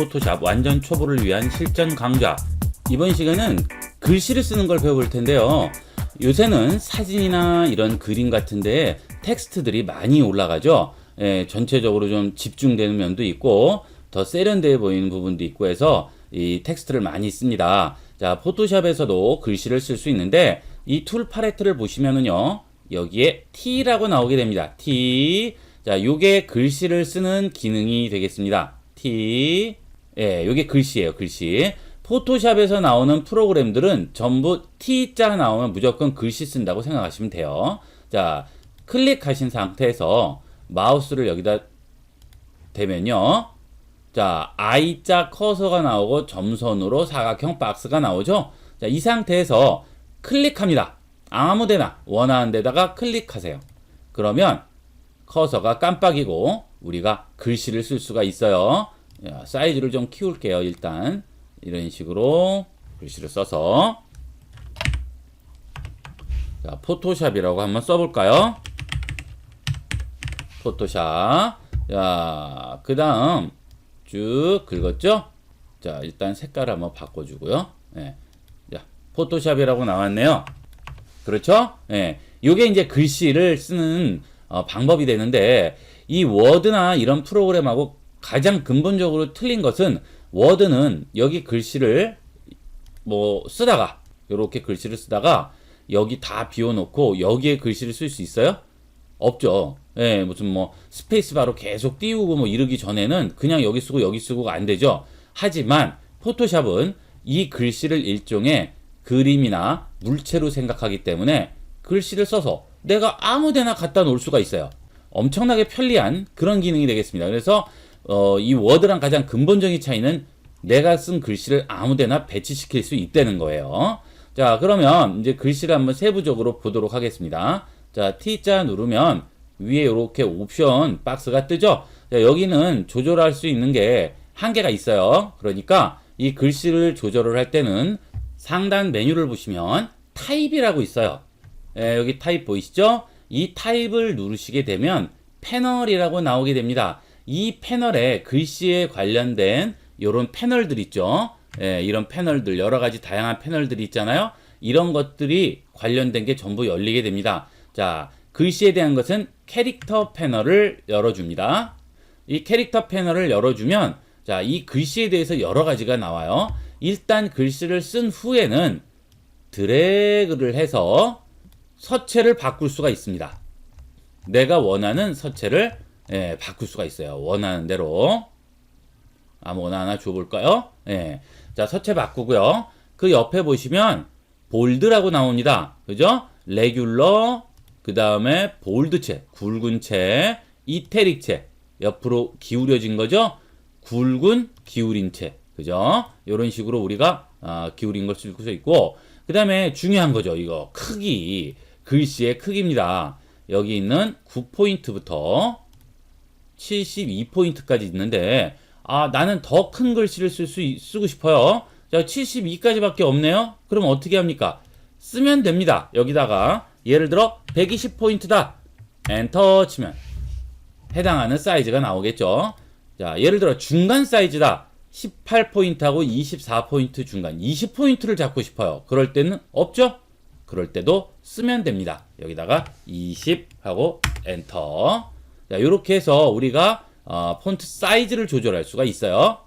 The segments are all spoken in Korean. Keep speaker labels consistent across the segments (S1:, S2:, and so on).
S1: 포토샵 완전 초보를 위한 실전 강좌. 이번 시간은 글씨를 쓰는 걸 배워볼 텐데요. 요새는 사진이나 이런 그림 같은데 텍스트들이 많이 올라가죠. 예, 전체적으로 좀 집중되는 면도 있고 더 세련돼 보이는 부분도 있고 해서 이 텍스트를 많이 씁니다. 자, 포토샵에서도 글씨를 쓸 수 있는데 이 툴 팔레트를 보시면은요. 여기에 T라고 나오게 됩니다. T. 자, 요게 글씨를 쓰는 기능이 되겠습니다. T. 예, 요게 글씨예요, 글씨. 포토샵에서 나오는 프로그램들은 전부 T자 나오면 무조건 글씨 쓴다고 생각하시면 돼요. 자, 클릭하신 상태에서 마우스를 여기다 대면요. 자, I자 커서가 나오고 점선으로 사각형 박스가 나오죠. 자, 이 상태에서 클릭합니다. 아무 데나 원하는 데다가 클릭하세요. 그러면 커서가 깜빡이고 우리가 글씨를 쓸 수가 있어요. 야, 사이즈를 좀 키울게요. 일단 이런 식으로 글씨를 써서 자, 포토샵이라고 한번 써볼까요? 포토샵. 자, 그 다음 쭉 긁었죠? 자, 일단 색깔을 한번 바꿔주고요. 예. 자, 포토샵이라고 나왔네요. 그렇죠? 예. 요게 이제 글씨를 쓰는 어, 방법이 되는데 이 워드나 이런 프로그램하고 가장 근본적으로 틀린 것은 워드는 여기 글씨를 뭐 쓰다가 이렇게 글씨를 쓰다가 여기 다 비워놓고 여기에 글씨를 쓸 수 있어요? 없죠. 예, 무슨 뭐 스페이스 바로 계속 띄우고 뭐 이러기 전에는 그냥 여기 쓰고 여기 쓰고가 안 되죠. 하지만 포토샵은 이 글씨를 일종의 그림이나 물체로 생각하기 때문에 글씨를 써서 내가 아무 데나 갖다 놓을 수가 있어요. 엄청나게 편리한 그런 기능이 되겠습니다. 그래서 어, 이 워드랑 가장 근본적인 차이는 내가 쓴 글씨를 아무 데나 배치시킬 수 있다는 거예요. 자, 그러면 이제 글씨를 한번 세부적으로 보도록 하겠습니다. 자, T자 누르면 위에 이렇게 옵션 박스가 뜨죠? 자, 여기는 조절할 수 있는 게 한계가 있어요. 그러니까 이 글씨를 조절을 할 때는 상단 메뉴를 보시면 타입이라고 있어요. 예, 여기 타입 보이시죠? 이 타입을 누르시게 되면 패널이라고 나오게 됩니다. 이 패널에 글씨에 관련된 이런 패널들 있죠. 예, 이런 패널들 여러 가지 다양한 패널들이 있잖아요. 이런 것들이 관련된 게 전부 열리게 됩니다. 자, 글씨에 대한 것은 캐릭터 패널을 열어줍니다. 이 캐릭터 패널을 열어주면 자, 이 글씨에 대해서 여러 가지가 나와요. 일단 글씨를 쓴 후에는 드래그를 해서 서체를 바꿀 수가 있습니다. 내가 원하는 서체를 예, 바꿀 수가 있어요. 원하는 대로. 아무거나 하나 줘볼까요? 예. 자, 서체 바꾸고요. 그 옆에 보시면 볼드라고 나옵니다. 그죠? 레귤러, 그 다음에 볼드체, 굵은 채, 이태릭체, 옆으로 기울여진 거죠? 굵은 기울인 채. 그죠? 이런 식으로 우리가 아, 기울인 걸 쓸 수 있고, 그 다음에 중요한 거죠. 이거 크기, 글씨의 크기입니다. 여기 있는 9포인트부터 72포인트까지 있는데, 아, 나는 더 큰 글씨를 쓸 수, 쓰고 싶어요. 자, 72까지밖에 없네요? 그럼 어떻게 합니까? 쓰면 됩니다. 여기다가, 예를 들어, 120포인트다. 엔터 치면, 해당하는 사이즈가 나오겠죠. 자, 예를 들어, 중간 사이즈다. 18포인트하고 24포인트 중간, 20포인트를 잡고 싶어요. 그럴 때는 없죠? 그럴 때도 쓰면 됩니다. 여기다가 20 하고 엔터. 자, 이렇게 해서 우리가 어, 폰트 사이즈를 조절할 수가 있어요.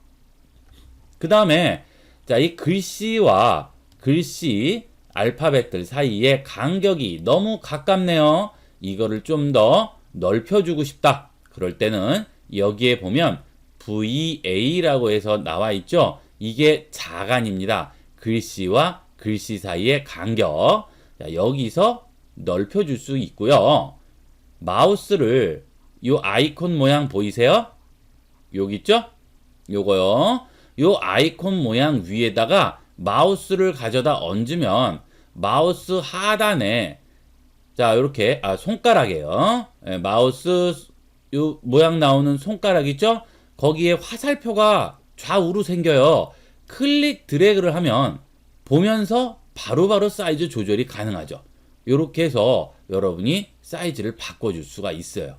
S1: 그 다음에 자, 이 글씨와 글씨 알파벳들 사이의 간격이 너무 가깝네요. 이거를 좀 더 넓혀주고 싶다. 그럴 때는 여기에 보면 VA라고 해서 나와 있죠. 이게 자간입니다. 글씨와 글씨 사이의 간격. 자, 여기서 넓혀줄 수 있고요. 마우스를 요 아이콘 모양 보이세요? 여기 있죠? 요거요. 요 아이콘 모양 위에다가 마우스를 가져다 얹으면 마우스 하단에 자, 이렇게 아 손가락이에요. 예, 마우스 요 모양 나오는 손가락 있죠? 거기에 화살표가 좌우로 생겨요. 클릭 드래그를 하면 보면서 바로바로 사이즈 조절이 가능하죠. 이렇게 해서 여러분이 사이즈를 바꿔줄 수가 있어요.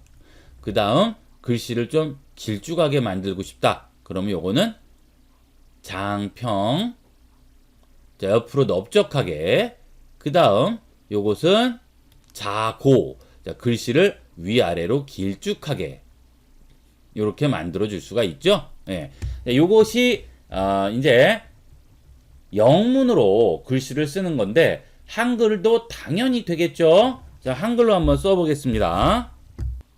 S1: 그 다음 글씨를 좀 길쭉하게 만들고 싶다. 그러면 요거는 장평. 자, 옆으로 넓적하게. 그 다음, 요것은 자고. 자, 글씨를 위아래로 길쭉하게. 요렇게 만들어 줄 수가 있죠. 예. 자, 요것이, 아, 이제, 영문으로 글씨를 쓰는 건데, 한글도 당연히 되겠죠. 자, 한글로 한번 써보겠습니다.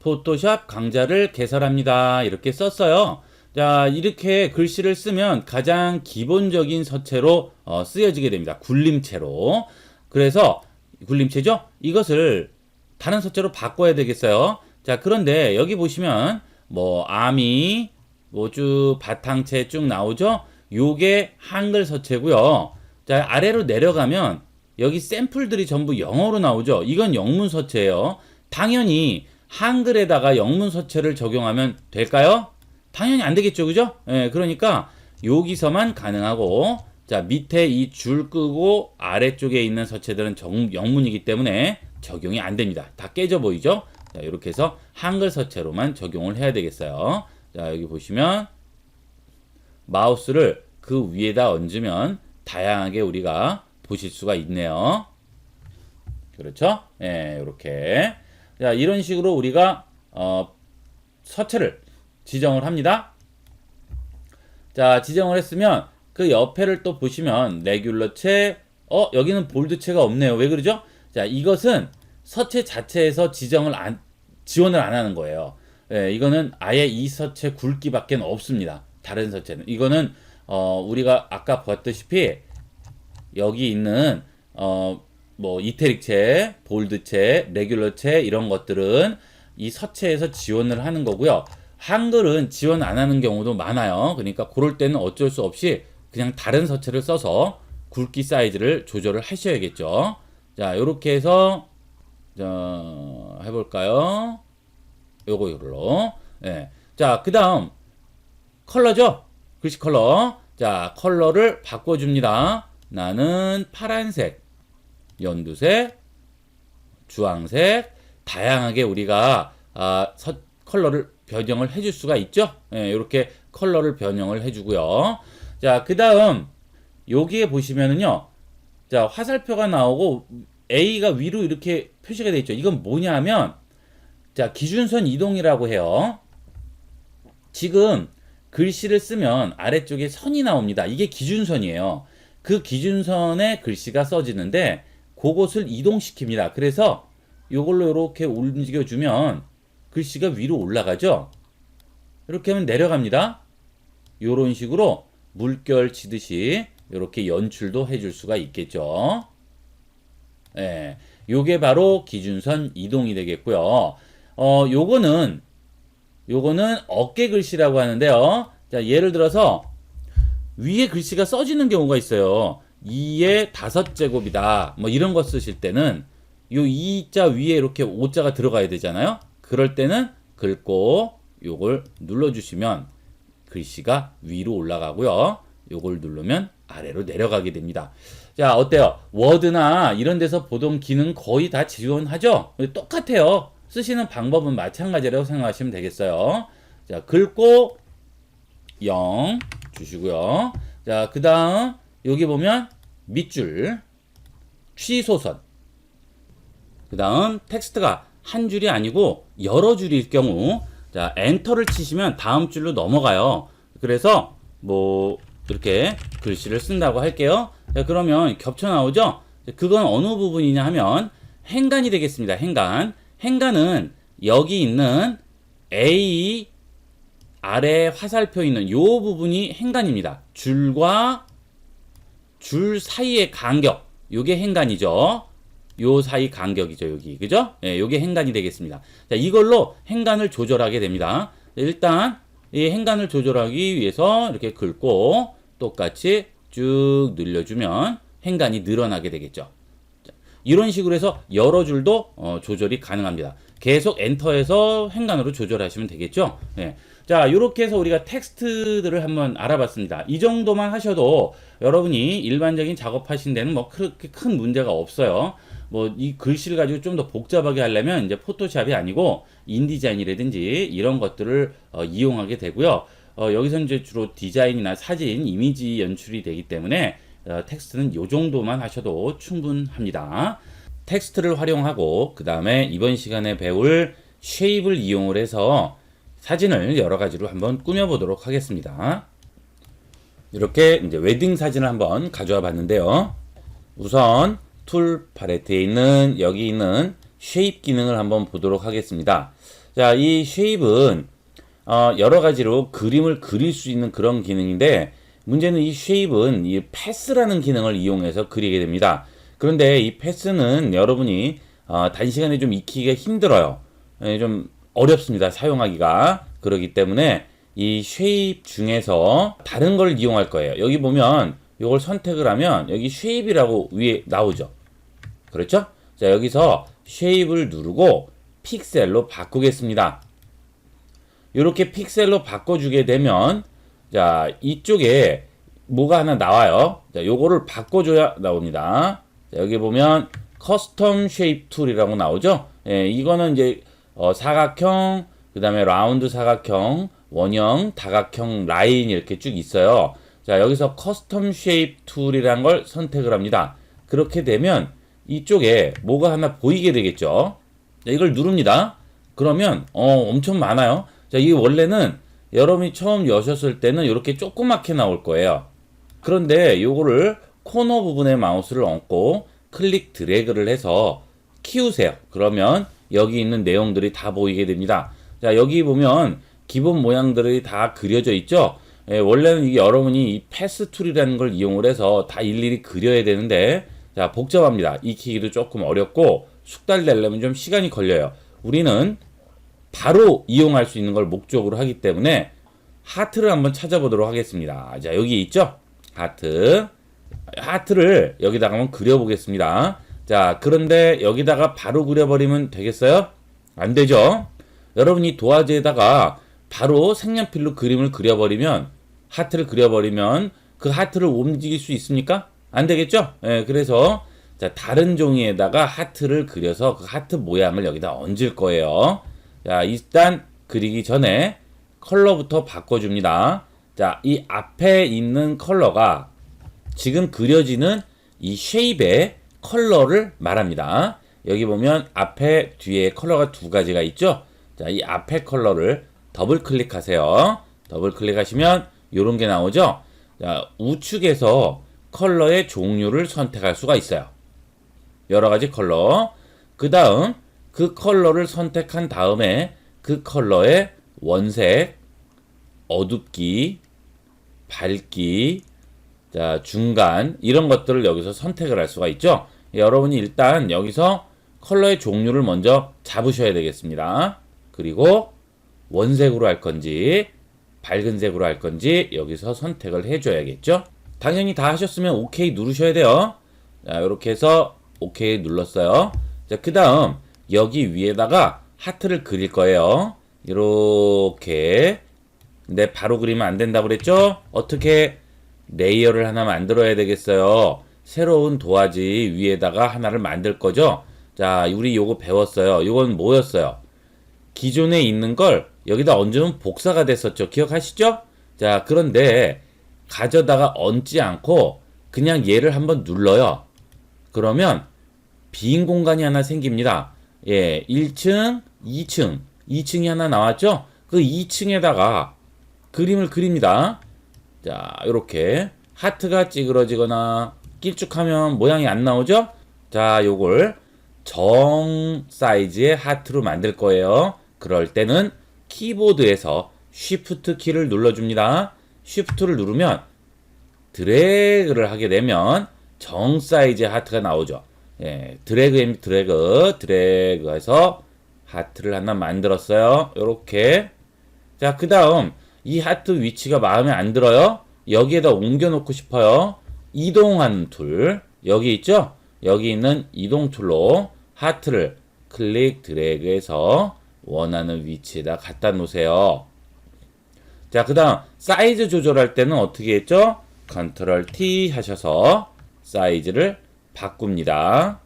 S1: 포토샵 강좌를 개설합니다. 이렇게 썼어요. 자, 이렇게 글씨를 쓰면 가장 기본적인 서체로 어, 쓰여지게 됩니다. 굴림체로. 그래서 굴림체죠? 이것을 다른 서체로 바꿔야 되겠어요. 자, 그런데 여기 보시면 뭐 아미, 뭐쭉 바탕체 쭉 나오죠? 요게 한글 서체고요. 자, 아래로 내려가면 여기 샘플들이 전부 영어로 나오죠. 이건 영문 서체예요. 당연히 한글에다가 영문 서체를 적용하면 될까요? 당연히 안 되겠죠. 그죠? 예, 그러니까 여기서만 가능하고 자, 밑에 이 줄 끄고 아래쪽에 있는 서체들은 정, 영문이기 때문에 적용이 안 됩니다. 다 깨져 보이죠? 자, 이렇게 해서 한글 서체로만 적용을 해야 되겠어요. 자, 여기 보시면 마우스를 그 위에다 얹으면 다양하게 우리가 보실 수가 있네요. 그렇죠? 예, 이렇게. 자, 이런 식으로 우리가 어, 서체를 지정을 합니다. 자, 지정을 했으면 그 옆에를 또 보시면 레귤러체 어, 여기는 볼드체가 없네요. 왜 그러죠? 자, 이것은 서체 자체에서 지정을 안 지원을 안 하는 거예요. 예, 이거는 아예 이 서체 굵기밖에 없습니다. 다른 서체는 이거는 어, 우리가 아까 봤다시피 여기 있는 어, 뭐 이태릭체, 볼드체, 레귤러체 이런 것들은 이 서체에서 지원을 하는 거고요. 한글은 지원 안 하는 경우도 많아요. 그러니까 그럴 때는 어쩔 수 없이 그냥 다른 서체를 써서 굵기 사이즈를 조절을 하셔야겠죠. 자, 이렇게 해서 자, 해볼까요? 요거 요걸로. 예. 자, 그 다음 컬러죠. 글씨 컬러. 자, 컬러를 바꿔줍니다. 나는 파란색, 연두색, 주황색, 다양하게 우리가 아, 서, 컬러를 변형을 해줄 수가 있죠. 예, 이렇게 컬러를 변형을 해주고요. 자, 그 다음 여기에 보시면은요. 자, 화살표가 나오고 A가 위로 이렇게 표시가 되어 있죠. 이건 뭐냐면 자, 기준선 이동이라고 해요. 지금 글씨를 쓰면 아래쪽에 선이 나옵니다. 이게 기준선이에요. 그 기준선에 글씨가 써지는데 그것을 이동시킵니다. 그래서 이걸로 이렇게 움직여주면 글씨가 위로 올라가죠. 이렇게 하면 내려갑니다. 이런 식으로 물결 치듯이 이렇게 연출도 해줄 수가 있겠죠. 예, 요게 바로 기준선 이동이 되겠고요. 어, 요거는 요거는 어깨 글씨라고 하는데요. 자, 예를 들어서 위에 글씨가 써지는 경우가 있어요. 2의 다섯 제곱이다. 뭐 이런 거 쓰실 때는 요 2자 위에 이렇게 5자가 들어가야 되잖아요. 그럴 때는 긁고 요걸 눌러주시면 글씨가 위로 올라가고요. 요걸 누르면 아래로 내려가게 됩니다. 자, 어때요? 워드나 이런 데서 보던 기능 거의 다 지원하죠? 똑같아요. 쓰시는 방법은 마찬가지라고 생각하시면 되겠어요. 자, 긁고 0 주시고요. 자, 그 다음 여기 보면 밑줄 취소선. 그 다음 텍스트가 한 줄이 아니고 여러 줄일 경우 자 엔터를 치시면 다음 줄로 넘어가요. 그래서 뭐 이렇게 글씨를 쓴다고 할게요. 자, 그러면 겹쳐 나오죠? 그건 어느 부분이냐 하면 행간이 되겠습니다. 행간. 행간은 여기 있는 A 아래 화살표 있는 요 부분이 행간입니다. 줄과 줄 사이의 간격 요게 행간이죠 요 사이 간격이죠, 여기. 그죠? 예, 요게 행간이 되겠습니다. 자, 이걸로 행간을 조절하게 됩니다. 일단, 이 행간을 조절하기 위해서 이렇게 긁고 똑같이 쭉 늘려주면 행간이 늘어나게 되겠죠. 자, 이런 식으로 해서 여러 줄도 어, 조절이 가능합니다. 계속 엔터해서 행간으로 조절하시면 되겠죠. 예. 자, 이렇게 해서 우리가 텍스트들을 한번 알아봤습니다. 이 정도만 하셔도 여러분이 일반적인 작업하신 데는 뭐 그렇게 큰 문제가 없어요. 뭐 이 글씨를 가지고 좀 더 복잡하게 하려면 이제 포토샵이 아니고 인디자인이라든지 이런 것들을 어, 이용하게 되고요. 어, 여기서 이제 주로 디자인이나 사진, 이미지 연출이 되기 때문에 어, 텍스트는 요 정도만 하셔도 충분합니다. 텍스트를 활용하고 그 다음에 이번 시간에 배울 쉐입을 이용을 해서 사진을 여러 가지로 한번 꾸며보도록 하겠습니다. 이렇게 이제 웨딩 사진을 한번 가져와 봤는데요. 우선 툴 팔레트에 있는 여기 있는 쉐입 기능을 한번 보도록 하겠습니다. 자, 이 쉐입은 어, 여러 가지로 그림을 그릴 수 있는 그런 기능인데 문제는 이 쉐입은 이 패스라는 기능을 이용해서 그리게 됩니다. 그런데 이 패스는 여러분이 어, 단시간에 좀 익히기가 힘들어요. 예, 좀 어렵습니다. 사용하기가. 그렇기 때문에 이 쉐입 중에서 다른 걸 이용할 거예요. 여기 보면 이걸 선택을 하면 여기 쉐입이라고 위에 나오죠. 그렇죠? 자, 여기서 쉐입을 누르고 픽셀로 바꾸겠습니다. 이렇게 픽셀로 바꿔주게 되면 자, 이쪽에 뭐가 하나 나와요. 자, 요거를 바꿔줘야 나옵니다. 자, 여기 보면 커스텀 쉐입 툴이라고 나오죠. 예, 이거는 이제 어, 사각형, 그 다음에 라운드 사각형, 원형, 다각형, 라인 이렇게 쭉 있어요. 자, 여기서 커스텀 쉐입 툴이라는 걸 선택을 합니다. 그렇게 되면 이쪽에 뭐가 하나 보이게 되겠죠. 자, 이걸 누릅니다. 그러면 어, 엄청 많아요. 자, 이게 원래는 여러분이 처음 여셨을 때는 이렇게 조그맣게 나올 거예요. 그런데 요거를 코너 부분에 마우스를 얹고 클릭 드래그를 해서 키우세요. 그러면 여기 있는 내용들이 다 보이게 됩니다. 자, 여기 보면 기본 모양들이 다 그려져 있죠? 예, 원래는 이게 여러분이 이 패스 툴이라는 걸 이용을 해서 다 일일이 그려야 되는데, 자, 복잡합니다. 익히기도 조금 어렵고, 숙달되려면 좀 시간이 걸려요. 우리는 바로 이용할 수 있는 걸 목적으로 하기 때문에 하트를 한번 찾아보도록 하겠습니다. 자, 여기 있죠? 하트. 하트를 여기다가 한번 그려보겠습니다. 자, 그런데 여기다가 바로 그려버리면 되겠어요? 안 되죠? 여러분이 도화지에다가 바로 색연필로 그림을 그려버리면, 하트를 그려버리면 그 하트를 움직일 수 있습니까? 안 되겠죠? 예, 그래서 자, 다른 종이에다가 하트를 그려서 그 하트 모양을 여기다 얹을 거예요. 자, 일단 그리기 전에 컬러부터 바꿔줍니다. 자, 이 앞에 있는 컬러가 지금 그려지는 이 쉐입의 컬러를 말합니다. 여기 보면 앞에 뒤에 컬러가 두 가지가 있죠. 자, 이 앞에 컬러를 더블 클릭하세요. 더블 클릭하시면 이런 게 나오죠. 자, 우측에서 컬러의 종류를 선택할 수가 있어요. 여러 가지 컬러. 그 다음 그 컬러를 선택한 다음에 그 컬러의 원색, 어둡기, 밝기, 자, 중간 이런 것들을 여기서 선택을 할 수가 있죠. 여러분이 일단 여기서 컬러의 종류를 먼저 잡으셔야 되겠습니다. 그리고 원색으로 할 건지 밝은 색으로 할 건지 여기서 선택을 해줘야겠죠. 당연히 다 하셨으면 OK 누르셔야 돼요. 자, 이렇게 해서 OK 눌렀어요. 자, 그 다음 여기 위에다가 하트를 그릴 거예요. 이렇게. 근데 바로 그리면 안 된다고 그랬죠? 어떻게 레이어를 하나 만들어야 되겠어요. 새로운 도화지 위에다가 하나를 만들 거죠? 자, 우리 요거 배웠어요. 이건 뭐였어요? 기존에 있는 걸 여기다 얹으면 복사가 됐었죠. 기억하시죠? 자, 그런데 가져다가 얹지 않고 그냥 얘를 한번 눌러요. 그러면 빈 공간이 하나 생깁니다. 예, 1층, 2층, 2층이 하나 나왔죠? 그 2층에다가 그림을 그립니다. 자, 이렇게 하트가 찌그러지거나 길쭉하면 모양이 안 나오죠? 자, 요걸 정 사이즈의 하트로 만들 거예요. 그럴 때는 키보드에서 Shift 키를 눌러줍니다. Shift를 누르면 드래그를 하게 되면 정 사이즈의 하트가 나오죠. 예, 드래그 드래그 드래그해서 하트를 하나 만들었어요. 요렇게 자, 그 다음 이 하트 위치가 마음에 안 들어요. 여기에다 옮겨 놓고 싶어요. 이동하는 툴 여기 있죠? 여기 있는 이동 툴로 하트를 클릭 드래그해서 원하는 위치에다 갖다 놓으세요. 자, 그 다음 사이즈 조절할 때는 어떻게 했죠? 컨트롤 T 하셔서 사이즈를 바꿉니다.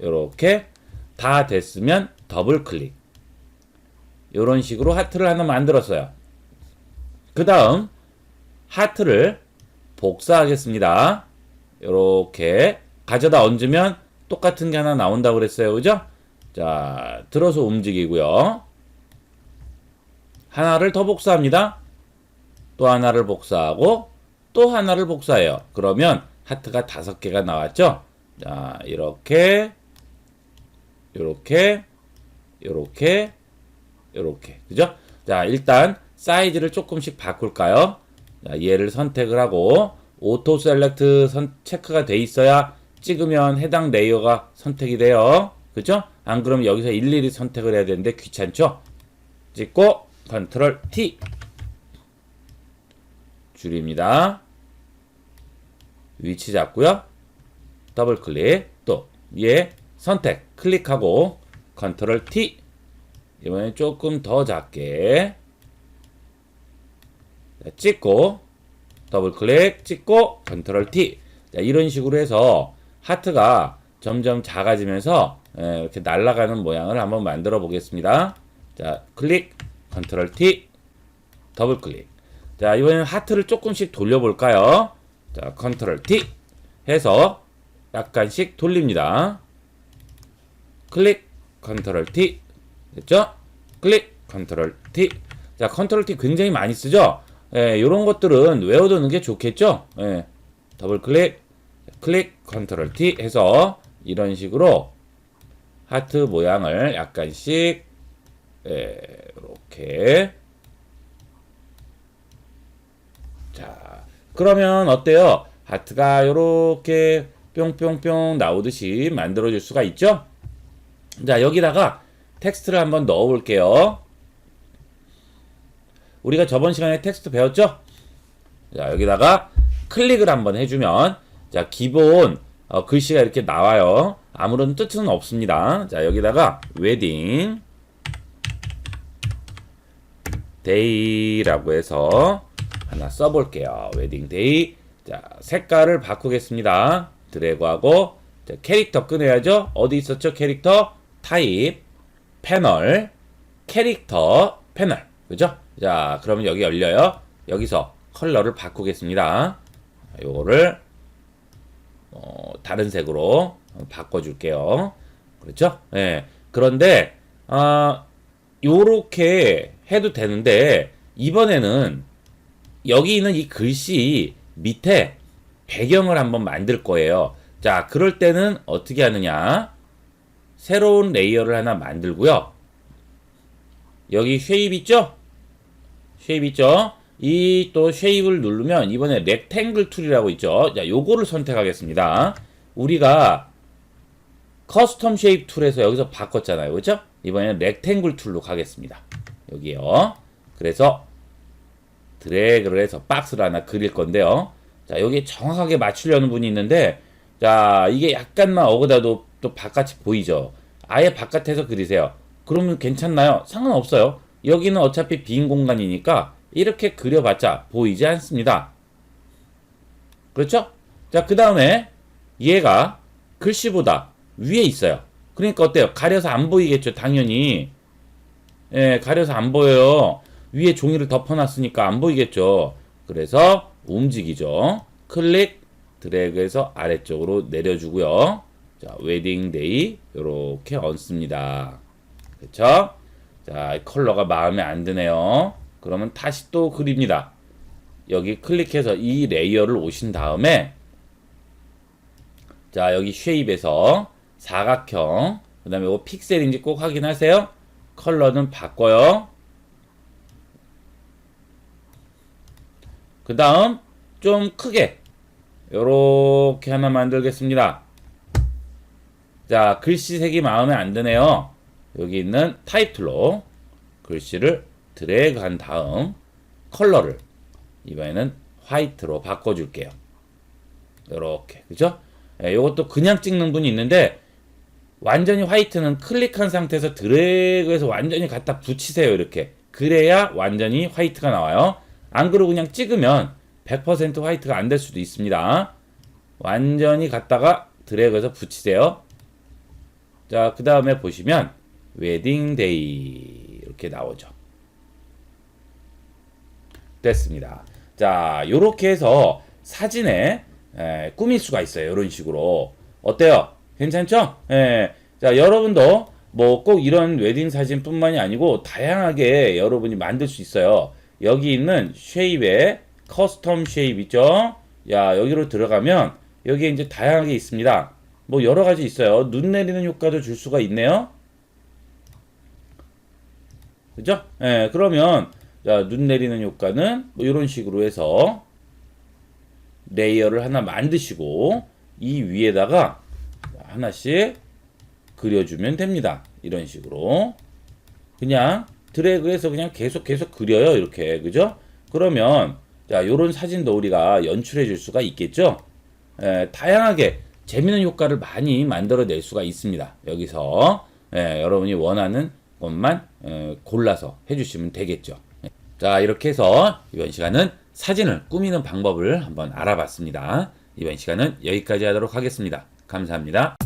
S1: 이렇게 다 됐으면 더블 클릭. 이런 식으로 하트를 하나 만들었어요. 그 다음 하트를 복사하겠습니다. 이렇게 가져다 얹으면 똑같은 게 하나 나온다고 그랬어요. 그죠? 자, 들어서 움직이고요. 하나를 더 복사합니다. 또 하나를 복사하고 또 하나를 복사해요. 그러면 하트가 다섯 개가 나왔죠? 자, 이렇게 요렇게 요렇게 요렇게 그죠? 자, 일단 사이즈를 조금씩 바꿀까요? 자, 얘를 선택을 하고 오토 셀렉트 선 체크가 돼 있어야 찍으면 해당 레이어가 선택이 돼요. 그죠? 안 그러면 여기서 일일이 선택을 해야 되는데 귀찮죠? 찍고 컨트롤 T 줄입니다. 위치 잡고요. 더블 클릭 또얘 선택 클릭하고 컨트롤 T 이번엔 조금 더 작게 자, 찍고 더블 클릭 찍고 컨트롤 T 자, 이런 식으로 해서 하트가 점점 작아지면서 예, 이렇게 날아가는 모양을 한번 만들어 보겠습니다. 자 클릭 컨트롤 T 더블 클릭 자 이번엔 하트를 조금씩 돌려볼까요? 자 컨트롤 T 해서 약간씩 돌립니다. 클릭 컨트롤 T 됐죠? 클릭 컨트롤 T 자 컨트롤 T 굉장히 많이 쓰죠? 예, 이런 것들은 외워두는 게 좋겠죠? 예, 더블 클릭 클릭 컨트롤 T 해서 이런 식으로 하트 모양을 약간씩 예, 이렇게 자 그러면 어때요? 하트가 이렇게 뿅뿅뿅 나오듯이 만들어줄 수가 있죠? 자 여기다가 텍스트를 한번 넣어 볼게요. 우리가 저번 시간에 텍스트 배웠죠? 자 여기다가 클릭을 한번 해주면 자 기본 어, 글씨가 이렇게 나와요. 아무런 뜻은 없습니다. 자 여기다가 웨딩 데이라고 해서 하나 써볼게요. 웨딩 데이. 자 색깔을 바꾸겠습니다. 드래그하고 자, 캐릭터 꺼내야죠. 어디 있었죠? 캐릭터 타입 패널 캐릭터 패널 그죠? 자 그러면 여기 열려요. 여기서 컬러를 바꾸겠습니다. 요거를 어, 다른 색으로 바꿔줄게요. 그렇죠? 예. 그런데 아 요렇게 해도 되는데 이번에는 여기 있는 이 글씨 밑에 배경을 한번 만들 거예요. 자, 그럴 때는 어떻게 하느냐? 새로운 레이어를 하나 만들고요. 여기 쉐입 있죠? 쉐입 있죠? 이 또 쉐입을 누르면 이번에 렉탱글 툴이라고 있죠. 자, 요거를 선택하겠습니다. 우리가 커스텀 쉐입 툴에서 여기서 바꿨잖아요. 그죠? 이번에는 렉탱글 툴로 가겠습니다. 여기요. 그래서 드래그를 해서 박스를 하나 그릴 건데요. 자, 여기 정확하게 맞추려는 분이 있는데, 자, 이게 약간만 어그다도 또 바깥이 보이죠? 아예 바깥에서 그리세요. 그러면 괜찮나요? 상관없어요. 여기는 어차피 빈 공간이니까 이렇게 그려봤자 보이지 않습니다. 그렇죠? 자, 그 다음에 얘가 글씨보다 위에 있어요. 그러니까 어때요? 가려서 안 보이겠죠, 당연히. 예, 가려서 안 보여요. 위에 종이를 덮어놨으니까 안 보이겠죠. 그래서 움직이죠. 클릭, 드래그해서 아래쪽으로 내려주고요. 자, 웨딩데이 이렇게 얹습니다. 그렇죠? 자, 컬러가 마음에 안 드네요. 그러면 다시 또 그립니다. 여기 클릭해서 이 레이어를 오신 다음에 자, 여기 쉐입에서 사각형 그 다음에 이거 픽셀인지 꼭 확인하세요. 컬러는 바꿔요. 그 다음 좀 크게 요렇게 하나 만들겠습니다. 자 글씨 색이 마음에 안 드네요. 여기 있는 타입 툴로 글씨를 드래그 한 다음 컬러를 이번에는 화이트로 바꿔줄게요. 요렇게. 그죠? 예, 요것도 그냥 찍는 분이 있는데 완전히 화이트는 클릭한 상태에서 드래그해서 완전히 갖다 붙이세요 이렇게. 그래야 완전히 화이트가 나와요. 안 그러고 그냥 찍으면 100% 화이트가 안 될 수도 있습니다. 완전히 갖다가 드래그해서 붙이세요. 자 그 다음에 보시면 웨딩데이 이렇게 나오죠 됐습니다. 자, 요렇게 해서 사진에 에, 꾸밀 수가 있어요. 이런 식으로. 어때요? 괜찮죠? 예. 자, 여러분도 뭐 꼭 이런 웨딩 사진뿐만이 아니고 다양하게 여러분이 만들 수 있어요. 여기 있는 쉐입에 커스텀 쉐입 있죠? 야, 여기로 들어가면 여기에 이제 다양하게 있습니다. 뭐 여러 가지 있어요. 눈 내리는 효과도 줄 수가 있네요. 그죠? 예, 그러면 자, 눈 내리는 효과는 뭐 이런 식으로 해서 레이어를 하나 만드시고 이 위에다가 하나씩 그려주면 됩니다. 이런 식으로 그냥 드래그해서 그냥 계속 계속 그려요. 이렇게 그죠? 그러면 자 요런 사진도 우리가 연출해 줄 수가 있겠죠? 예, 다양하게 재미있는 효과를 많이 만들어낼 수가 있습니다. 여기서 예, 여러분이 원하는 것만 예, 골라서 해주시면 되겠죠. 예. 자 이렇게 해서 이번 시간은 사진을 꾸미는 방법을 한번 알아봤습니다. 이번 시간은 여기까지 하도록 하겠습니다. 감사합니다.